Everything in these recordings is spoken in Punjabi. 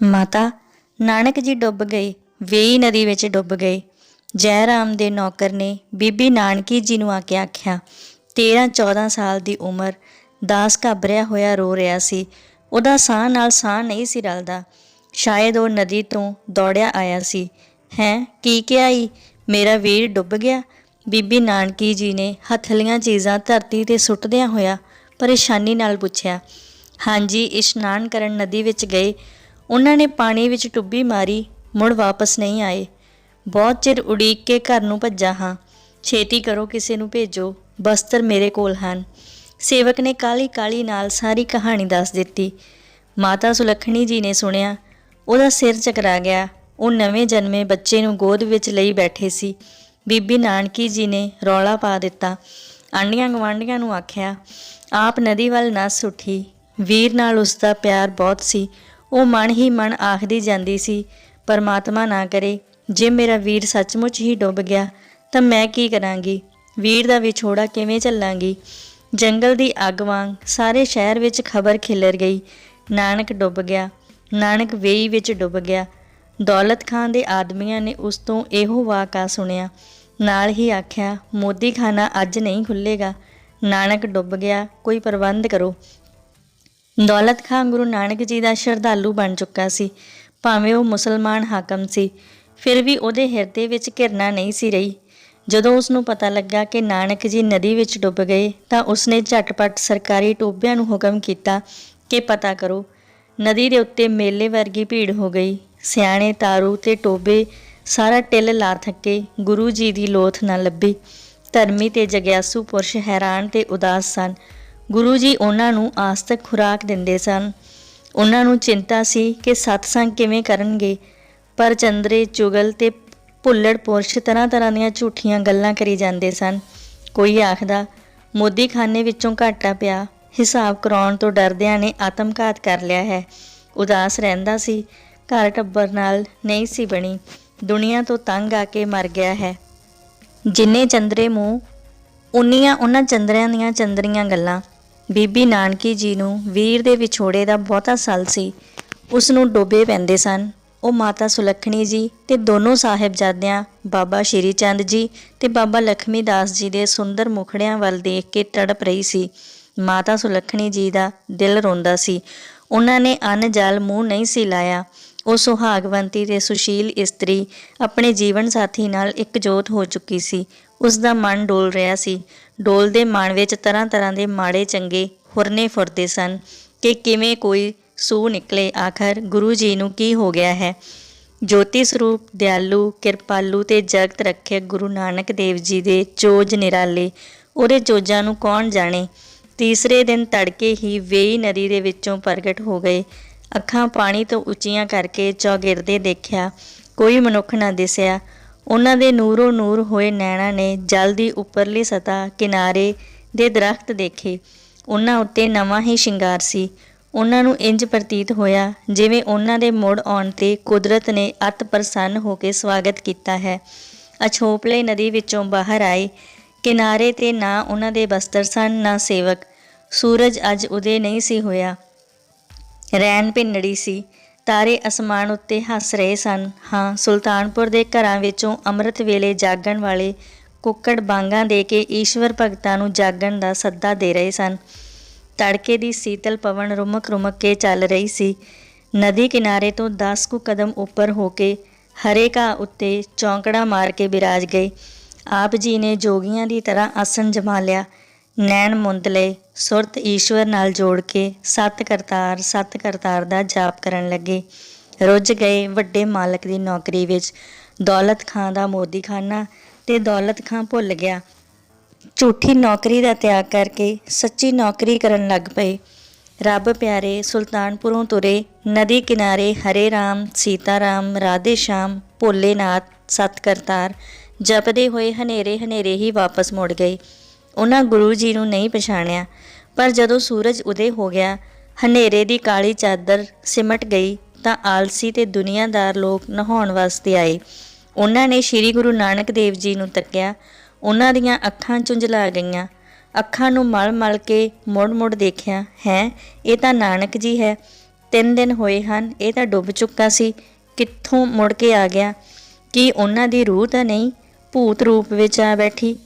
ਮਾਤਾ, ਨਾਨਕ ਜੀ ਡੁੱਬ ਗਏ, ਵੇਈ ਨਦੀ ਵਿੱਚ ਡੁੱਬ ਗਏ। ਜੈ ਰਾਮ ਦੇ ਨੌਕਰ ਨੇ ਬੀਬੀ ਨਾਨਕੀ ਜੀ ਨੂੰ ਆ ਕੇ ਆਖਿਆ 13 14 ਸਾਲ ਦੀ ਉਮਰ, ਦਾਸ ਘਬਰਿਆ ਹੋਇਆ ਰੋ ਰਿਹਾ ਸੀ। ਉਹਦਾ ਸਾਹ ਨਾਲ ਸਾਹ ਨਹੀਂ ਸੀ ਰਲਦਾ। ਸ਼ਾਇਦ ਉਹ ਨਦੀ ਤੋਂ ਦੌੜਿਆ ਆਇਆ ਸੀ। ਹੈ, ਕੀ ਕਿਹਾ ਈ? ਮੇਰਾ ਵੀਰ ਡੁੱਬ ਗਿਆ। ਬੀਬੀ ਨਾਨਕੀ ਜੀ ਨੇ ਹੱਥਲੀਆਂ ਚੀਜ਼ਾਂ ਧਰਤੀ ਤੇ ਸੁੱਟਦਿਆਂ ਹੋਇਆ ਪਰੇਸ਼ਾਨੀ ਨਾਲ ਪੁੱਛਿਆ, ਹਾਂਜੀ, ਇਸ਼ਨਾਨ ਕਰਨ ਨਦੀ ਵਿੱਚ ਗਏ। ਉਹਨਾਂ ਨੇ ਪਾਣੀ ਵਿੱਚ ਟੁੱਬੀ ਮਾਰੀ, ਮੁੜ ਵਾਪਸ ਨਹੀਂ ਆਏ। ਬਹੁਤ ਚਿਰ ਉਡੀਕ ਕੇ ਘਰ ਨੂੰ ਭੱਜਾ ਹਾਂ। ਛੇਤੀ ਕਰੋ, ਕਿਸੇ ਨੂੰ ਭੇਜੋ। ਬਸਤਰ ਮੇਰੇ ਕੋਲ ਹਨ। ਸੇਵਕ ਨੇ ਕਾਲੀ ਕਾਲੀ ਨਾਲ ਸਾਰੀ ਕਹਾਣੀ ਦੱਸ ਦਿੱਤੀ। ਮਾਤਾ ਸੁਲੱਖਣੀ ਜੀ ਨੇ ਸੁਣਿਆ। ਉਹਦਾ ਸਿਰ ਚਕਰਾ ਗਿਆ। ਉਹ ਨਵੇਂ ਜਨਮੇ ਬੱਚੇ ਨੂੰ ਗੋਦ ਵਿੱਚ ਲਈ ਬੈਠੇ ਸੀ। ਬੀਬੀ ਨਾਨਕੀ ਜੀ ਨੇ ਰੌਲਾ ਪਾ ਦਿੱਤਾ। ਆਂਡੀਆਂ ਗਵਾਂਡੀਆਂ ਨੂੰ ਆਖਿਆ, ਆਪ ਨਦੀ ਵੱਲ ਨੱਸ ਉੱਠੀ ਵੀਰ ਨਾਲ ਉਸ ਦਾ ਪਿਆਰ ਬਹੁਤ ਸੀ। ਉਹ ਮਨ ਹੀ ਮਨ ਆਖਦੀ ਜਾਂਦੀ ਸੀ, ਪਰਮਾਤਮਾ ਨਾ ਕਰੇ, ਜੇ ਮੇਰਾ ਵੀਰ ਸੱਚਮੁੱਚ ਹੀ ਡੁੱਬ ਗਿਆ, ਤਾਂ ਮੈਂ ਕੀ ਕਰਾਂਗੀ? ਵੀਰ ਦਾ ਵਿਛੋੜਾ ਕਿਵੇਂ ਚੱਲਾਂਗੀ ਜੰਗਲ ਦੀ ਅੱਗ ਵਾਂਗ ਸਾਰੇ ਸ਼ਹਿਰ ਵਿੱਚ ਖਬਰ ਖਿਲਰ ਗਈ, ਨਾਨਕ ਡੁੱਬ ਗਿਆ, ਨਾਨਕ ਵੇਈ ਵਿੱਚ ਡੁੱਬ ਗਿਆ। ਦੌਲਤ ਖਾਨ ਦੇ ਆਦਮੀਆਂ ਨੇ ਉਸ ਤੋਂ ਇਹੋ ਵਾਕਾ ਸੁਣਿਆ। ਨਾਲ ਹੀ ਆਖਿਆ ਮੋਦੀ ਖਾਨਾ ਅੱਜ ਨਹੀਂ ਖੁੱਲੇਗਾ ਨਾਨਕ ਡੁੱਬ ਗਿਆ, ਕੋਈ ਪ੍ਰਬੰਧ ਕਰੋ। ਦੌਲਤ ਖਾਨ ਗੁਰੂ ਨਾਨਕ ਜੀ ਦਾ ਸ਼ਰਧਾਲੂ ਬਣ ਚੁੱਕਾ ਸੀ। ਭਾਵੇਂ ਉਹ ਮੁਸਲਮਾਨ ਹਾਕਮ ਸੀ, ਫਿਰ ਵੀ ਉਹਦੇ ਹਿਰਦੇ ਵਿੱਚ ਘਿਰਨਾ ਨਹੀਂ ਸੀ ਰਹੀ। ਜਦੋਂ ਉਸ ਨੂੰ ਪਤਾ ਲੱਗਾ ਕਿ ਨਾਨਕ ਜੀ ਨਦੀ ਵਿੱਚ ਡੁੱਬ ਗਏ, ਤਾਂ ਉਸਨੇ ਝਟਪਟ ਸਰਕਾਰੀ ਟੋਬਿਆਂ ਨੂੰ ਹੁਕਮ ਕੀਤਾ ਕਿ ਪਤਾ ਕਰੋ, ਨਦੀ ਦੇ ਉੱਤੇ ਮੇਲੇ ਵਰਗੀ ਭੀੜ ਹੋ ਗਈ। ਸਿਆਣੇ ਤਾਰੂ ਤੇ ਟੋਬੇ ਸਾਰਾ ਟਿੱਲ ਲਾ ਥੱਕੇ ਗੁਰੂ ਜੀ ਦੀ ਲੋਥ ਨਾ ਲੱਭੀ। ਧਰਮੀ ਤੇ ਜਗਿਆਸੂ ਪੁਰਸ਼ ਹੈਰਾਨ ਤੇ ਉਦਾਸ ਸਨ। ਗੁਰੂ ਜੀ ਉਹਨਾਂ ਨੂੰ ਆਸਤਕ ਖੁਰਾਕ ਦਿੰਦੇ ਸਨ। ਉਹਨਾਂ ਨੂੰ ਚਿੰਤਾ ਸੀ ਕਿ ਸਤਸੰਗ ਕਿਵੇਂ ਕਰਨਗੇ। ਪਰ ਚੰਦਰੇ, ਚੁਗਲ ਤੇ ਭੁੱਲੜ ਪੁਰਸ਼ ਤਰ੍ਹਾਂ ਤਰ੍ਹਾਂ ਦੀਆਂ ਝੂਠੀਆਂ ਗੱਲਾਂ ਕਰੀ ਜਾਂਦੇ ਸਨ। ਕੋਈ ਆਖਦਾ ਮੋਦੀ ਖਾਨੇ ਵਿੱਚੋਂ ਘਾਟਾ ਪਿਆ। ਹਿਸਾਬ ਕਰਾਉਣ ਤੋਂ ਡਰਦਿਆਂ ਨੇ ਆਤਮਘਾਤ ਕਰ ਲਿਆ ਹੈ। ਉਦਾਸ ਰਹਿੰਦਾ ਸੀ। ਘਰ ਟੱਬਰ ਨਾਲ ਨਹੀਂ ਸੀ ਬਣੀ। ਦੁਨੀਆ ਤੋਂ ਤੰਗ ਆ ਕੇ ਮਰ ਗਿਆ ਹੈ। ਜਿੰਨੇ ਚੰਦਰੇ ਮੂੰਹ, ਉਨੀਆਂ ਉਹਨਾਂ ਚੰਦਰਿਆਂ ਦੀਆਂ ਚੰਦਰੀਆਂ ਗੱਲਾਂ। ਬੀਬੀ ਨਾਨਕੀ ਜੀ ਨੂੰ ਵੀਰ ਦੇ ਵਿਛੋੜੇ ਦਾ ਬਹੁਤਾ ਸਲ ਸੀ। ਉਸ ਨੂੰ ਡੋਬੇ ਪੈਂਦੇ ਸਨ। ਉਹ ਮਾਤਾ ਸੁਲੱਖਣੀ ਜੀ ਤੇ ਦੋਨੋਂ ਸਾਹਿਬਜ਼ਾਦਿਆਂ, ਬਾਬਾ ਸ਼੍ਰੀ ਚੰਦ ਜੀ ਤੇ ਬਾਬਾ ਲਖਮੀ ਦਾਸ ਜੀ ਦੇ ਸੁੰਦਰ ਮੁਖੜਿਆਂ ਵੱਲ ਦੇਖ ਕੇ ਤੜਪ ਰਹੀ ਸੀ। ਮਾਤਾ ਸੁਲੱਖਣੀ ਜੀ ਦਾ ਦਿਲ ਰੋਂਦਾ ਸੀ। ਉਹਨਾਂ ਨੇ ਅੰਨ ਜਲ ਮੂੰਹ ਨਹੀਂ ਸੀ ਲਾਇਆ। ਉਹ ਸੁਹਾਗਵੰਤੀ ਤੇ ਸੁਸ਼ੀਲ ਇਸਤਰੀ ਆਪਣੇ ਜੀਵਨ ਸਾਥੀ ਨਾਲ ਇਕਜੋਤ ਹੋ ਚੁੱਕੀ ਸੀ। ਉਸ ਦਾ ਮਨ ਡੋਲ ਰਿਹਾ ਸੀ। ਡੋਲਦੇ ਮਨ ਵਿੱਚ ਤਰ੍ਹਾਂ ਤਰ੍ਹਾਂ ਦੇ ਮਾੜੇ ਚੰਗੇ ਹੁਰਨੇ ਫੁਰਦੇ ਸਨ ਕਿ ਕਿਵੇਂ ਕੋਈ ਸੂ ਨਿਕਲੇ। ਆਖਰ ਗੁਰੂ ਜੀ ਨੂੰ ਕੀ ਹੋ ਗਿਆ ਹੈ? ਜੋਤੀ ਸਰੂਪ, ਦਿਆਲੂ, ਕਿਰਪਾਲੂ ਤੇ ਜਗਤ ਰੱਖਿਆ ਗੁਰੂ ਨਾਨਕ ਦੇਵ ਜੀ ਦੇ ਚੋਜ ਨਿਰਾਲੇ। ਉਹਦੇ ਚੋਜਾਂ ਨੂੰ ਕੌਣ ਜਾਣੇ? ਤੀਸਰੇ ਦਿਨ ਤੜਕੇ ਹੀ ਵੇਈ ਨਦੀ ਦੇ ਵਿੱਚੋਂ ਪ੍ਰਗਟ ਹੋ ਗਏ। ਅੱਖਾਂ ਪਾਣੀ ਤੋਂ ਉੱਚੀਆਂ ਕਰਕੇ ਚੌਗਿਰਦੇ ਦੇਖਿਆ। ਕੋਈ ਮਨੁੱਖ ਨਾ ਦਿਸਿਆ। ਉਹਨਾਂ ਦੇ ਨੂਰੋ ਨੂਰ ਹੋਏ ਨੈਣਾ ਨੇ ਜਲ ਦੀ ਉੱਪਰਲੀ ਸਤਾ ਕਿਨਾਰੇ ਦੇ ਦਰਖਤ ਦੇਖੇ। ਉਹਨਾਂ ਉੱਤੇ ਨਵਾਂ ਹੀ ਸ਼ਿੰਗਾਰ ਸੀ। ਉਹਨਾਂ ਨੂੰ ਇੰਜ ਪ੍ਰਤੀਤ ਹੋਇਆ ਜਿਵੇਂ ਉਹਨਾਂ ਦੇ ਮੁੜ ਆਉਣ ਤੇ ਕੁਦਰਤ ਨੇ ਅਤ ਪ੍ਰਸੰਨ ਹੋ ਕੇ ਸਵਾਗਤ ਕੀਤਾ ਹੈ। ਅਛੋਪਲੇ ਨਦੀ ਵਿੱਚੋਂ ਬਾਹਰ ਆਏ। ਕਿਨਾਰੇ ਤੇ ਨਾ ਉਹਨਾਂ ਦੇ ਬਸਤਰ ਸਨ, ਨਾ ਸੇਵਕ। ਸੂਰਜ ਅੱਜ ਉਦੇ ਨਹੀਂ ਸੀ ਹੋਇਆ। ਰੈਣ ਭਿੰਨੜੀ ਸੀ। ਤਾਰੇ ਅਸਮਾਨ ਉੱਤੇ ਹੱਸ ਰਹੇ ਸਨ। ਹਾਂ, ਸੁਲਤਾਨਪੁਰ ਦੇ ਘਰਾਂ ਵਿੱਚੋਂ ਅੰਮ੍ਰਿਤ ਵੇਲੇ ਜਾਗਣ ਵਾਲੇ ਕੁੱਕੜ ਬਾਂਗਾਂ ਦੇ ਕੇ ਈਸ਼ਵਰ ਭਗਤਾਂ ਨੂੰ ਜਾਗਣ ਦਾ ਸੱਦਾ ਦੇ ਰਹੇ ਸਨ। ਤੜਕੇ ਦੀ ਸੀਤਲ ਪਵਨ ਰੁਮਕ ਰੁਮਕ ਕੇ ਚੱਲ ਰਹੀ ਸੀ। ਨਦੀ ਕਿਨਾਰੇ ਤੋਂ 10 ਕੁ ਕਦਮ ਉੱਪਰ ਹੋ ਕੇ ਹਰੇ ਘਾਹ ਉੱਤੇ ਚੌਂਕੜਾ ਮਾਰ ਕੇ ਬਿਰਾਜ ਗਏ। ਆਪ ਜੀ ਨੇ ਜੋਗੀਆਂ ਦੀ ਤਰ੍ਹਾਂ ਆਸਣ ਜਮਾ ਲਿਆ। ਨੈਣ ਮੁੰਦਲੇ ਸੁਰਤ ਈਸ਼ਵਰ ਨਾਲ ਜੋੜ ਕੇ ਸਤ ਕਰਤਾਰ ਸਤ ਕਰਤਾਰ ਦਾ ਜਾਪ ਕਰਨ ਲੱਗੇ। ਰੁੱਝ ਗਏ ਵੱਡੇ ਮਾਲਕ ਦੀ ਨੌਕਰੀ ਵਿੱਚ। ਦੌਲਤ ਖਾਂ ਦਾ ਮੋਦੀ ਖਾਨਾ ਤੇ ਦੌਲਤ ਖਾਂ ਭੁੱਲ ਗਿਆ। ਝੂਠੀ ਨੌਕਰੀ ਦਾ ਤਿਆਗ ਕਰਕੇ ਸੱਚੀ ਨੌਕਰੀ ਕਰਨ ਲੱਗ ਪਏ। ਰੱਬ ਪਿਆਰੇ, ਸੁਲਤਾਨਪੁਰੋਂ ਤੁਰੇ ਨਦੀ ਕਿਨਾਰੇ ਹਰੇ ਰਾਮ ਸੀਤਾ ਰਾਮ ਰਾਧੇ ਸ਼ਾਮ, ਭੋਲੇਨਾਥ, ਸਤ ਕਰਤਾਰ ਜਪਦੇ ਹੋਏ ਹਨੇਰੇ ਹਨੇਰੇ ਹੀ ਵਾਪਸ ਮੁੜ ਗਏ। ਉਹਨਾਂ ਗੁਰੂ ਜੀ ਨੂੰ ਨਹੀਂ ਪਛਾਣਿਆ। ਪਰ ਜਦੋਂ ਸੂਰਜ ਉਦੇ ਹੋ ਗਿਆ, ਹਨੇਰੇ ਦੀ ਕਾਲੀ ਚਾਦਰ ਸਿਮਟ ਗਈ ਤਾਂ ਆਲਸੀ ਤੇ ਦੁਨੀਆਦਾਰ ਲੋਕ ਨਹਾਉਣ ਵਾਸਤੇ ਆਏ। ਉਹਨਾਂ ਨੇ ਸ੍ਰੀ ਗੁਰੂ ਨਾਨਕ ਦੇਵ ਜੀ ਨੂੰ ਤੱਕਿਆ। ਉਹਨਾਂ ਦੀਆਂ ਅੱਖਾਂ ਚੁੰਝਲਾ ਗਈਆਂ। ਅੱਖਾਂ ਨੂੰ ਮਲ ਮਲ ਕੇ ਮੁੜ ਮੁੜ ਦੇਖਿਆ, ਹੈ, ਇਹ ਤਾਂ ਨਾਨਕ ਜੀ ਹੈ। ਤਿੰਨ ਦਿਨ ਹੋਏ ਹਨ, ਇਹ ਤਾਂ ਡੁੱਬ ਚੁੱਕਾ ਸੀ। ਕਿੱਥੋਂ ਮੁੜ ਕੇ ਆ ਗਿਆ? ਕੀ ਉਹਨਾਂ ਦੀ ਰੂਹ ਤਾਂ ਨਹੀਂ? ਭੂਤ ਰੂਪ ਵਿੱਚ ਆ ਬੈਠੀ।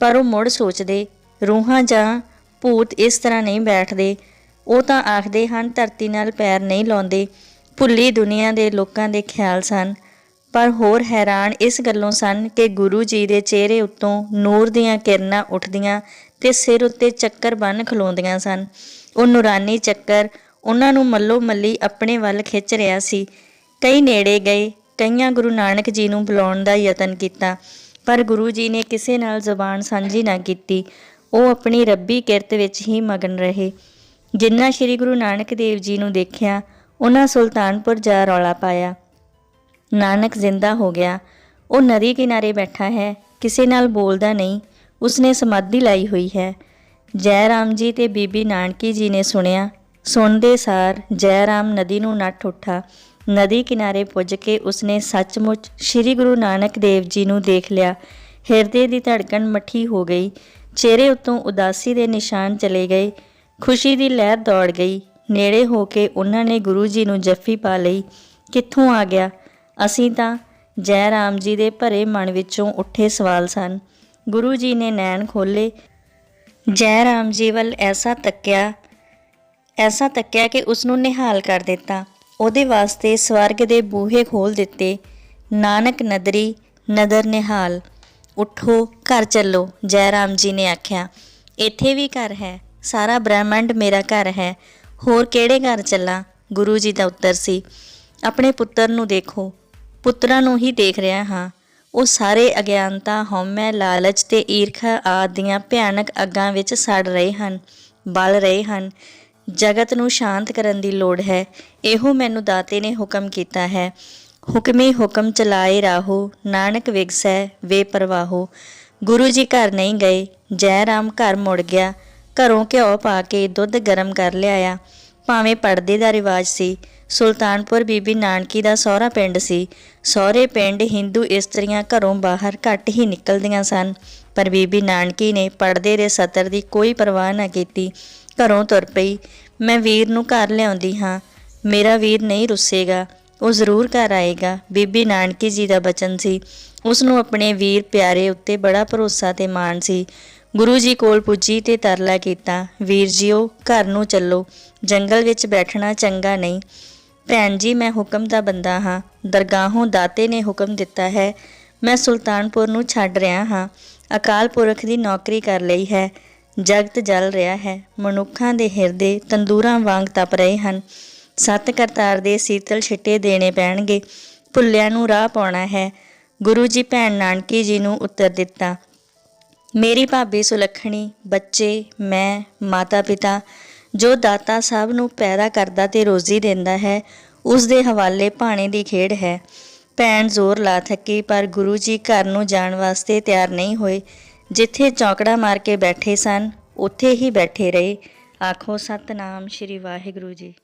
ਪਰ ਉਹ ਮੁੜ ਸੋਚਦੇ, ਰੂਹਾਂ ਜਾਂ ਭੂਤ ਇਸ ਤਰ੍ਹਾਂ ਨਹੀਂ ਬੈਠਦੇ। ਉਹ ਤਾਂ ਆਖਦੇ ਹਨ, ਧਰਤੀ ਨਾਲ ਪੈਰ ਨਹੀਂ ਲਾਉਂਦੇ। ਭੁੱਲੀ ਦੁਨੀਆ ਦੇ ਲੋਕਾਂ ਦੇ ਖਿਆਲ ਸਨ। ਪਰ ਹੋਰ ਹੈਰਾਨ ਇਸ ਗੱਲੋਂ ਸਨ ਕਿ ਗੁਰੂ ਜੀ ਦੇ ਚਿਹਰੇ ਉੱਤੋਂ ਨੂਰ ਦੀਆਂ ਕਿਰਨਾਂ ਉੱਠਦੀਆਂ ਤੇ ਸਿਰ ਉੱਤੇ ਚੱਕਰ ਬੰਨ ਖਲੋਂਦੀਆਂ ਸਨ। ਉਹ ਨੂਰਾਨੀ ਚੱਕਰ ਉਹਨਾਂ ਨੂੰ ਮੱਲੋ ਮੱਲੀ ਆਪਣੇ ਵੱਲ ਖਿੱਚ ਰਿਹਾ ਸੀ। ਕਈ ਨੇੜੇ ਗਏ, ਕਈਆਂ ਗੁਰੂ ਨਾਨਕ ਜੀ ਨੂੰ ਬੁਲਾਉਣ ਦਾ ਯਤਨ ਕੀਤਾ। ਪਰ ਗੁਰੂ ਜੀ ਨੇ ਕਿਸੇ ਨਾਲ ਜ਼ੁਬਾਨ ਸਾਂਝੀ ਨਾ ਕੀਤੀ। ਉਹ ਆਪਣੀ ਰੱਬੀ ਕਿਰਤ ਵਿੱਚ ਹੀ ਮਗਨ ਰਹੇ। ਜਿੰਨਾ ਸ੍ਰੀ ਗੁਰੂ ਨਾਨਕ ਦੇਵ ਜੀ ਨੂੰ ਦੇਖਿਆ, ਉਹਨਾਂ ਸੁਲਤਾਨਪੁਰ ਜਾ ਰੌਲਾ ਪਾਇਆ। ਨਾਨਕ ਜ਼ਿੰਦਾ ਹੋ ਗਿਆ। ਉਹ ਨਦੀ ਕਿਨਾਰੇ ਬੈਠਾ ਹੈ, ਕਿਸੇ ਨਾਲ ਬੋਲਦਾ ਨਹੀਂ। ਉਸਨੇ ਸਮਾਧੀ ਲਾਈ ਹੋਈ ਹੈ। ਜੈ ਰਾਮ ਜੀ ਤੇ ਬੀਬੀ ਨਾਨਕੀ ਜੀ ਨੇ ਸੁਣਿਆ, ਸੁਣਦੇ ਸਾਰ ਜੈ ਰਾਮ ਨਦੀ ਨੂੰ ਨੱਠ ਉੱਠਾ। ਨਦੀ ਕਿਨਾਰੇ ਪੁੱਜ ਕੇ ਉਸਨੇ ਸੱਚਮੁੱਚ ਸ੍ਰੀ ਗੁਰੂ ਨਾਨਕ ਦੇਵ ਜੀ ਨੂੰ ਦੇਖ ਲਿਆ। ਹਿਰਦੇ ਦੀ ਧੜਕਣ ਮੱਠੀ ਹੋ ਗਈ। ਚਿਹਰੇ ਉੱਤੋਂ ਉਦਾਸੀ ਦੇ ਨਿਸ਼ਾਨ ਚਲੇ ਗਏ। ਖੁਸ਼ੀ ਦੀ ਲਹਿਰ ਦੌੜ ਗਈ। ਨੇੜੇ ਹੋ ਕੇ ਉਹਨਾਂ ਨੇ ਗੁਰੂ ਜੀ ਨੂੰ ਜੱਫੀ ਪਾ ਲਈ। ਕਿੱਥੋਂ ਆ ਗਿਆ? ਅਸੀਂ ਤਾਂ ਜੈ ਰਾਮ ਜੀ ਦੇ ਭਰੇ ਮਨ ਵਿੱਚੋਂ ਉੱਠੇ ਸਵਾਲ ਸਨ। ਗੁਰੂ ਜੀ ਨੇ ਨੈਣ ਖੋਲੇ ਜੈ ਰਾਮ ਜੀ ਵੱਲ ਐਸਾ ਤੱਕਿਆ ਐਸਾ ਤੱਕਿਆ ਕਿ ਉਸ ਨੂੰ ਨਿਹਾਲ ਕਰ ਦਿੱਤਾ। ਉਹਦੇ ਵਾਸਤੇ ਸਵਰਗ ਦੇ ਬੂਹੇ ਖੋਲ ਦਿੱਤੇ। ਨਾਨਕ ਨਦਰੀ ਨਦਰ ਨਿਹਾਲ, ਉਠੋ, ਘਰ ਚੱਲੋ ਜੈ ਰਾਮ ਜੀ ਨੇ ਆਖਿਆ। ਇੱਥੇ ਵੀ ਘਰ ਹੈ, ਸਾਰਾ ਬ੍ਰਹਿਮੰਡ ਮੇਰਾ ਘਰ ਹੈ। ਹੋਰ ਕਿਹੜੇ ਘਰ ਚੱਲਾਂ? ਗੁਰੂ ਜੀ ਦਾ ਉੱਤਰ ਸੀ। ਆਪਣੇ ਪੁੱਤਰ ਨੂੰ ਦੇਖੋ, ਪੁੱਤਰਾਂ ਨੂੰ ਹੀ ਦੇਖ ਰਿਹਾ ਹਾਂ। ਉਹ ਸਾਰੇ ਅਗਿਆਨਤਾ, ਹਉਮੈ, ਲਾਲਚ ਤੇ ਈਰਖਾ ਆਦਿ ਦੀਆਂ ਭਿਆਨਕ ਅੱਗਾਂ ਵਿੱਚ ਸੜ ਰਹੇ ਹਨ, ਬਲ ਰਹੇ ਹਨ। ਜਗਤ ਨੂੰ ਸ਼ਾਂਤ ਕਰਨ ਦੀ ਲੋੜ ਹੈ। ਇਹੋ ਮੈਨੂੰ ਦਾਤੇ ਨੇ ਹੁਕਮ ਕੀਤਾ ਹੈ। ਹੁਕਮੀ ਹੁਕਮ ਚਲਾਏ ਰਾਹੋ, ਨਾਨਕ ਵਿਗਸੈ, ਵੇ ਪਰਵਾਹੋ। ਗੁਰੂ ਜੀ ਘਰ ਨਹੀਂ ਗਏ, ਜੈ ਰਾਮ ਘਰ ਮੁੜ ਗਿਆ। ਘਰੋਂ ਘਿਓ ਪਾ ਕੇ ਦੁੱਧ ਗਰਮ ਕਰ ਲਿਆਇਆ। ਭਾਵੇਂ ਪਰਦੇ ਦਾ ਰਿਵਾਜ ਸੀ, ਸੁਲਤਾਨਪੁਰ ਬੀਬੀ ਨਾਨਕੀ ਦਾ ਸਹੁਰਾ ਪਿੰਡ ਸੀ। ਸਹੁਰੇ ਪਿੰਡ ਹਿੰਦੂ ਇਸਤਰੀਆਂ ਘਰੋਂ ਬਾਹਰ ਘੱਟ ਹੀ ਨਿਕਲਦੀਆਂ ਸਨ, ਪਰ ਬੀਬੀ ਨਾਨਕੀ ਨੇ ਪਰਦੇ ਦੇ ਸਤਰ ਦੀ ਕੋਈ ਪਰਵਾਹ ਨਾ ਕੀਤੀ। ਘਰੋਂ ਤੁਰ ਪਈ। ਮੈਂ ਵੀਰ ਨੂੰ ਘਰ ਲਿਆਉਂਦੀ ਹਾਂ। ਮੇਰਾ ਵੀਰ ਨਹੀਂ ਰੁੱਸੇਗਾ। ਉਹ ਜ਼ਰੂਰ ਘਰ ਆਏਗਾ। ਬੀਬੀ ਨਾਨਕੀ ਜੀ ਦਾ ਬਚਨ ਸੀ। ਉਸ ਨੂੰ ਆਪਣੇ ਵੀਰ ਪਿਆਰੇ ਉੱਤੇ ਬੜਾ ਭਰੋਸਾ ਤੇ ਮਾਣ ਸੀ। ਗੁਰੂ ਜੀ ਕੋਲ ਪੁੱਜੀ ਤੇ ਤਰਲਾ ਕੀਤਾ। ਵੀਰ ਜੀਓ, ਘਰ ਨੂੰ ਚੱਲੋ। ਜੰਗਲ ਵਿੱਚ ਬੈਠਣਾ ਚੰਗਾ ਨਹੀਂ। ਭੈਣ ਜੀ, ਮੈਂ ਹੁਕਮ ਦਾ ਬੰਦਾ ਹਾਂ। ਦਰਗਾਹੋਂ ਦਾਤੇ ਨੇ ਹੁਕਮ ਦਿੱਤਾ ਹੈ। ਮੈਂ ਸੁਲਤਾਨਪੁਰ ਨੂੰ ਛੱਡ ਰਿਹਾ ਹਾਂ। ਅਕਾਲ ਪੁਰਖ ਦੀ ਨੌਕਰੀ ਕਰ ਲਈ ਹੈ। ਜਗਤ ਜਲ ਰਿਹਾ ਹੈ। ਮਨੁੱਖਾਂ ਦੇ ਹਿਰਦੇ ਤੰਦੂਰਾਂ ਵਾਂਗ ਤਪ ਰਹੇ ਹਨ। ਸਤ ਕਰਤਾਰ ਦੇ ਸੀਤਲ ਛਿੱਟੇ ਦੇਣੇ ਪੈਣਗੇ। ਭੁੱਲਿਆਂ ਨੂੰ ਰਾਹ ਪਾਉਣਾ ਹੈ। ਗੁਰੂ ਜੀ ਭੈਣ ਨਾਨਕੀ ਜੀ ਨੂੰ ਉੱਤਰ ਦਿੱਤਾ, ਮੇਰੀ ਭਾਬੀ ਸੁਲੱਖਣੀ, ਬੱਚੇ, ਮੈਂ ਮਾਤਾ ਪਿਤਾ ਜੋ ਦਾਤਾ ਸਭ ਨੂੰ ਪੈਦਾ ਕਰਦਾ ਤੇ ਰੋਜ਼ੀ ਦਿੰਦਾ ਹੈ, ਉਸ ਦੇ ਹਵਾਲੇ ਭਾਣੇ ਦੀ ਖੇਡ ਹੈ। ਭੈਣ ਜ਼ੋਰ ਲਾ ਥੱਕੀ, ਪਰ ਗੁਰੂ ਜੀ ਘਰ ਨੂੰ ਜਾਣ ਵਾਸਤੇ ਤਿਆਰ ਨਹੀਂ ਹੋਏ। ਜਿੱਥੇ ਚੌਕੜਾ ਮਾਰ ਕੇ ਬੈਠੇ ਸਨ, ਉੱਥੇ ਹੀ ਬੈਠੇ ਰਹੇ। ਆਖੋ, ਸਤਨਾਮ ਸ਼੍ਰੀ ਵਾਹਿਗੁਰੂ ਜੀ।